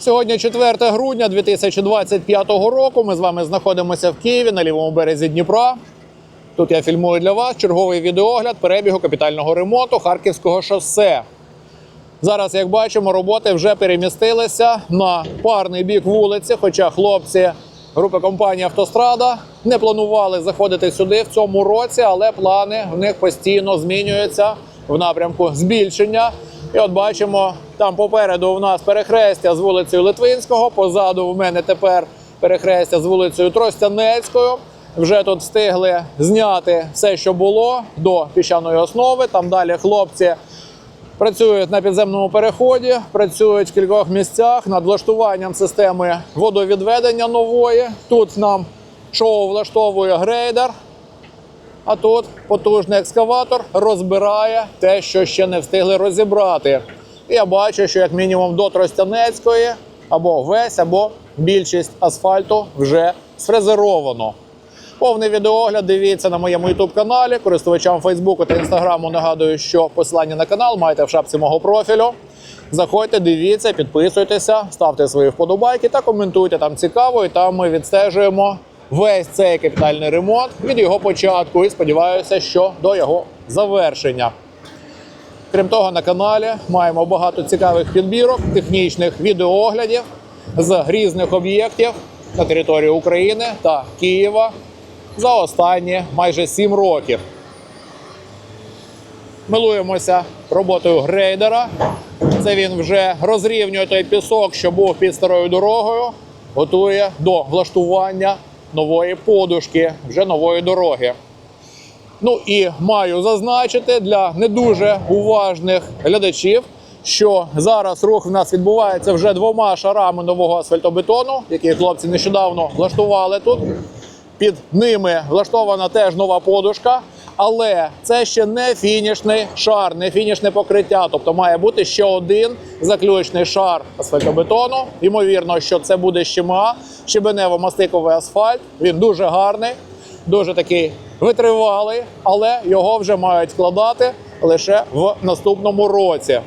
Сьогодні 4 грудня 2025 року. Ми з вами знаходимося в Києві на лівому березі Дніпра. Тут я фільмую для вас черговий відеогляд перебігу капітального ремонту Харківського шосе. Зараз, як бачимо, роботи вже перемістилися на парний бік вулиці. Хоча хлопці групи компанії Автострада не планували заходити сюди в цьому році, але плани в них постійно змінюються в напрямку збільшення. І от бачимо, там попереду у нас перехрестя з вулицею Литвинського. Позаду в мене тепер перехрестя з вулицею Тростянецькою. Вже тут встигли зняти все, що було до піщаної основи. Там далі хлопці працюють на підземному переході, працюють в кількох місцях над влаштуванням системи водовідведення нової. Тут нам шоу влаштовує грейдер. А тут потужний екскаватор розбирає те, що ще не встигли розібрати. І я бачу, що як мінімум до Тростянецької або весь, або більшість асфальту вже сфрезеровано. Повний відеогляд дивіться на моєму youtube каналі. Користувачам Фейсбуку та Інстаграму нагадую, що посилання на канал маєте в шапці мого профілю. Заходьте, дивіться, підписуйтеся, ставте свої вподобайки та коментуйте. Там цікаво, і там ми відстежуємо весь цей капітальний ремонт від його початку. І сподіваюся, що до його завершення. Крім того, на каналі маємо багато цікавих підбірок, технічних відеооглядів з різних об'єктів на території України та Києва за останні майже 7 років. Милуємося роботою грейдера. Це він вже розрівнює той пісок, що був під старою дорогою, готує до влаштування нової подушки, вже нової дороги. Ну і маю зазначити для не дуже уважних глядачів, що зараз рух в нас відбувається вже двома шарами нового асфальтобетону, який хлопці нещодавно влаштували тут. Під ними влаштована теж нова подушка, але це ще не фінішний шар, не фінішне покриття. Тобто має бути ще один заключний шар асфальтобетону. Ймовірно, що це буде щема, щебенево-мастиковий асфальт. Він дуже гарний, дуже такий витривалий, але його вже мають вкладати лише в наступному році.